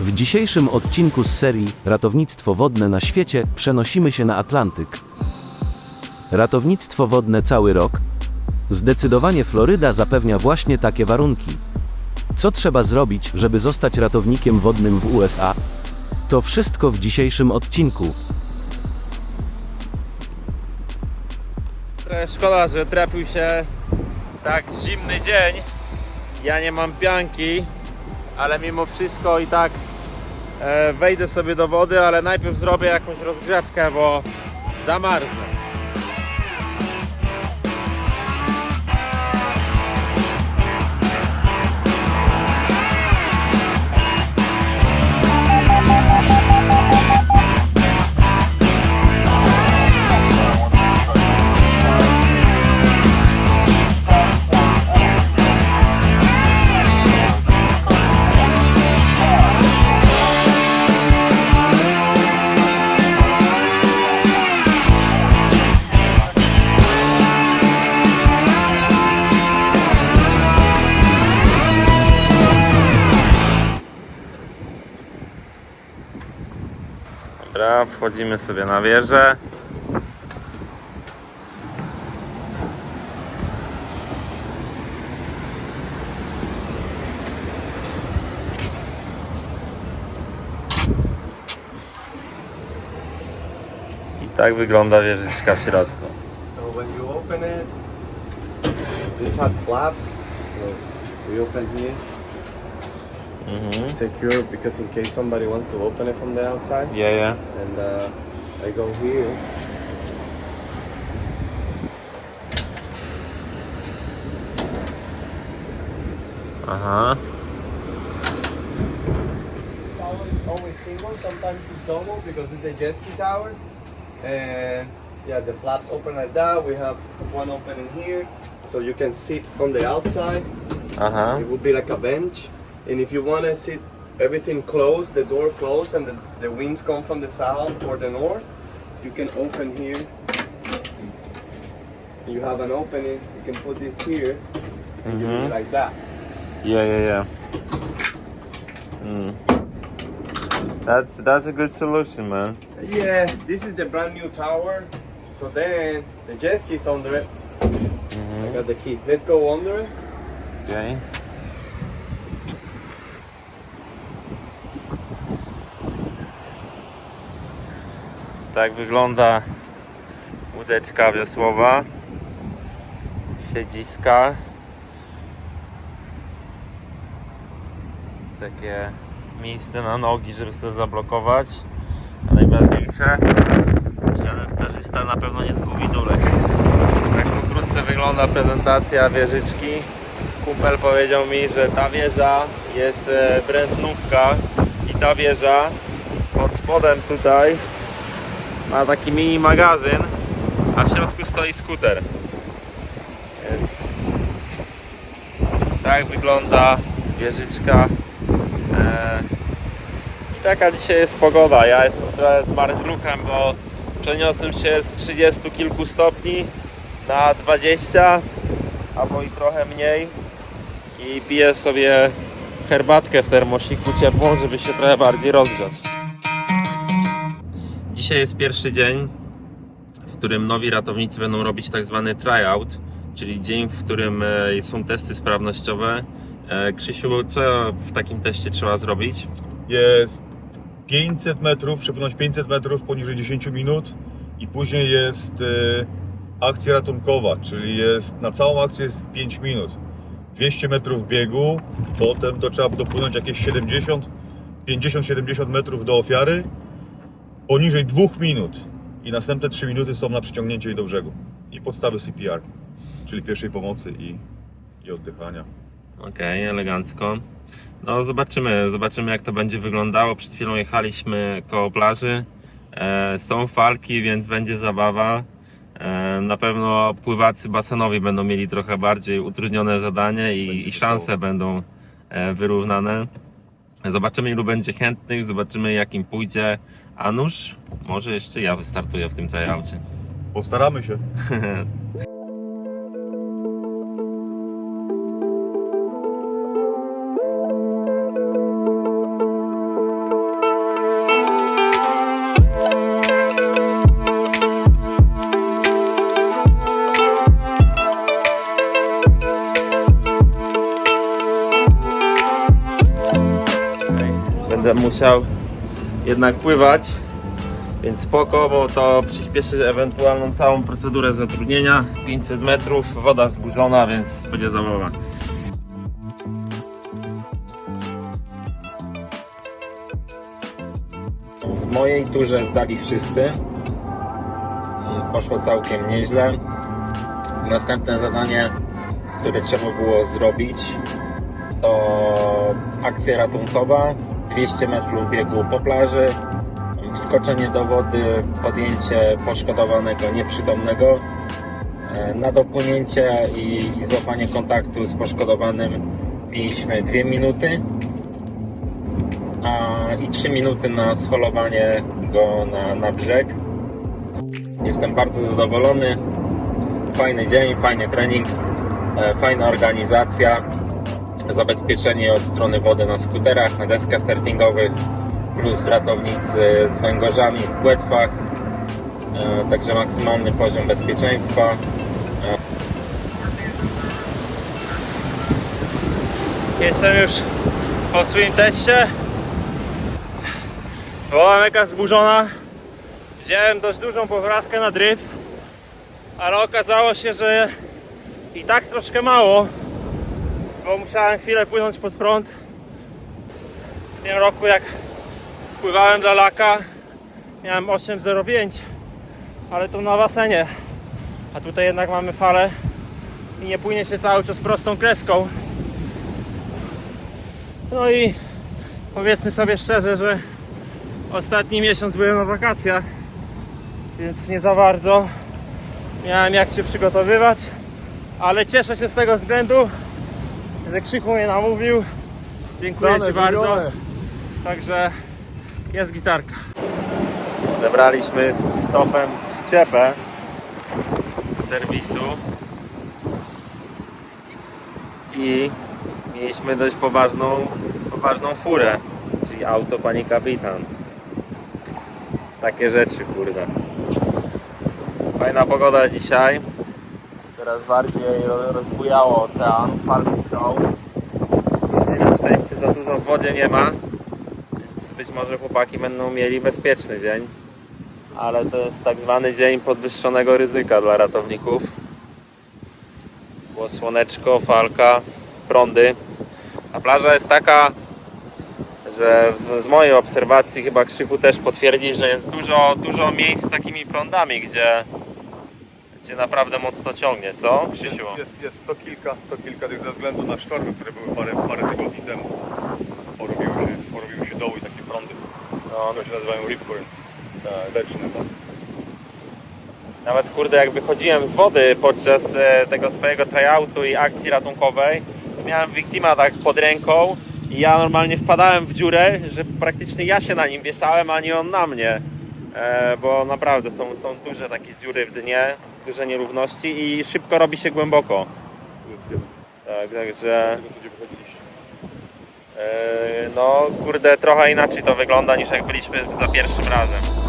W dzisiejszym odcinku z serii Ratownictwo wodne na świecie przenosimy się na Atlantyk. Ratownictwo wodne cały rok? Zdecydowanie Floryda zapewnia właśnie takie warunki. Co trzeba zrobić, żeby zostać ratownikiem wodnym w USA? To wszystko w dzisiejszym odcinku. Trochę szkoda, że trafił się tak zimny dzień. Ja nie mam pianki, ale mimo wszystko i tak e, wejdę sobie do wody, ale najpierw zrobię jakąś rozgrzewkę, bo zamarznę. Dobra, wchodzimy sobie na wieżę. I tak wygląda wieżyczka w środku. So when you open it, this had flaps. So we open here, Mhm. secure because in case somebody wants to open it from the outside. Yeah, yeah. And uh, I go here. Aha. Tower is always single. Sometimes it's double because it's a jet ski tower. And yeah, the flaps open like that. We have one opening here, so you can sit on the outside. Uh huh. It would be like a bench. And if you want to sit everything closed, the door closed, and the, the winds come from the south or the north, you can open here. You have an opening, you can put this here, and you do Mhm. it like that. Yeah, yeah, yeah. Mm. That's that's a good solution, man. Yeah, this is the brand new tower. So then the jet ski's under it. I got the key. Let's go under it. Okay. Tak wygląda łódeczka wiosłowa. Siedziska. Takie miejsce na nogi, żeby sobie zablokować. A najważniejsze, żaden starzysta na pewno nie zgubi dulek. Tak pokrótce wygląda prezentacja wieżyczki. Kumpel powiedział mi, że ta wieża jest e, brętnówka i ta wieża pod spodem tutaj ma taki mini magazyn, a w środku stoi skuter. Więc tak wygląda wieżyczka. E, I taka dzisiaj jest pogoda. Ja jestem trochę z marchluchem, bo przeniosłem się z 30 kilku stopni na 20 albo i trochę mniej i piję sobie herbatkę w termosiku ciepłą, żeby się trochę bardziej rozgrzać. Dzisiaj jest pierwszy dzień, w którym nowi ratownicy będą robić tak zwany tryout, czyli dzień, w którym e, są testy sprawnościowe. E, Krzysiu, co w takim teście trzeba zrobić? jest 500 metrów, przepłynąć 500 metrów poniżej 10 minut i później jest e, akcja ratunkowa, czyli jest na całą akcję jest 5 minut. 200 metrów biegu, potem to trzeba dopłynąć jakieś 70, 50-70 metrów do ofiary, poniżej 2 minut i następne 3 minuty są na przyciągnięcie jej do brzegu i podstawy CPR, czyli pierwszej pomocy i, i oddychania. Okej, elegancko. No zobaczymy, zobaczymy jak to będzie wyglądało. Przed chwilą jechaliśmy koło plaży. E, są falki, więc będzie zabawa. E, na pewno pływacy basenowi będą mieli trochę bardziej utrudnione zadanie i, i szanse wesoło. będą e, wyrównane. Zobaczymy ilu będzie chętnych, zobaczymy jak im pójdzie. A nuż, może jeszcze ja wystartuję w tym tryoutie. Postaramy się. będę musiał jednak pływać. Więc spoko, bo to przyspieszy ewentualną całą procedurę zatrudnienia. 500 metrów, woda wzburzona, więc będzie zabawa. W mojej turze zdali wszyscy. Poszło całkiem nieźle. Następne zadanie, które trzeba było zrobić, to akcja ratunkowa. 200 metrów biegu po plaży, wskoczenie do wody, podjęcie poszkodowanego nieprzytomnego, e, na dopłynięcie i, i złapanie kontaktu z poszkodowanym mieliśmy 2 minuty a, i 3 minuty na scholowanie go na, na brzeg. Jestem bardzo zadowolony. Fajny dzień, fajny trening, e, fajna organizacja, zabezpieczenie od strony wody na skuterach, na deskach surfingowych, plus ratownicy z węgorzami w płetwach, e, także maksymalny poziom bezpieczeństwa. E, Jestem już po swoim teście. Woła mega zburzona. Wziąłem dość dużą poprawkę na dryf, ale okazało się, że i tak troszkę mało, bo musiałem chwilę płynąć pod prąd. W tym roku jak pływałem dla laka miałem 8,05 ale to na basenie a tutaj jednak mamy falę i nie płynie się cały czas prostą kreską no i powiedzmy sobie szczerze, że ostatni miesiąc byłem na wakacjach więc nie za bardzo miałem jak się przygotowywać ale cieszę się z tego względu że Krzychu mnie namówił dziękuję Ci bardzo Także jest gitarka. Odebraliśmy z Krzysztofem przyczepę z serwisu i mieliśmy dość poważną, poważną furę, czyli auto pani kapitan. Takie rzeczy, kurde. Fajna pogoda dzisiaj. Teraz bardziej ro- rozbujało ocean, falki są. Dzisiaj na szczęście za dużo w wodzie nie ma, więc być może chłopaki będą mieli bezpieczny dzień. Ale to jest tak zwany dzień podwyższonego ryzyka dla ratowników. Było słoneczko, falka, prądy. A plaża jest taka, że z, z mojej obserwacji chyba Krzyku też potwierdzi, że jest dużo, dużo miejsc z takimi prądami, gdzie, gdzie naprawdę mocno ciągnie, co Krzysiu? Jest, jest, jest co kilka, co kilka tych ze względu na sztormy, które były parę, parę tygodni temu. Porobiły się, porobiły się doły i takie prądy, No, które się nazywają rip currents. Wsteczne, tak. Nawet kurde, jak wychodziłem z wody podczas e, tego swojego tryoutu i akcji ratunkowej, to miałem Victima tak pod ręką i ja normalnie wpadałem w dziurę, że praktycznie ja się na nim wieszałem, a nie on na mnie. E, bo naprawdę są, są duże takie dziury w dnie, duże nierówności i szybko robi się głęboko. Tak, także e, no kurde, trochę inaczej to wygląda niż jak byliśmy za pierwszym razem.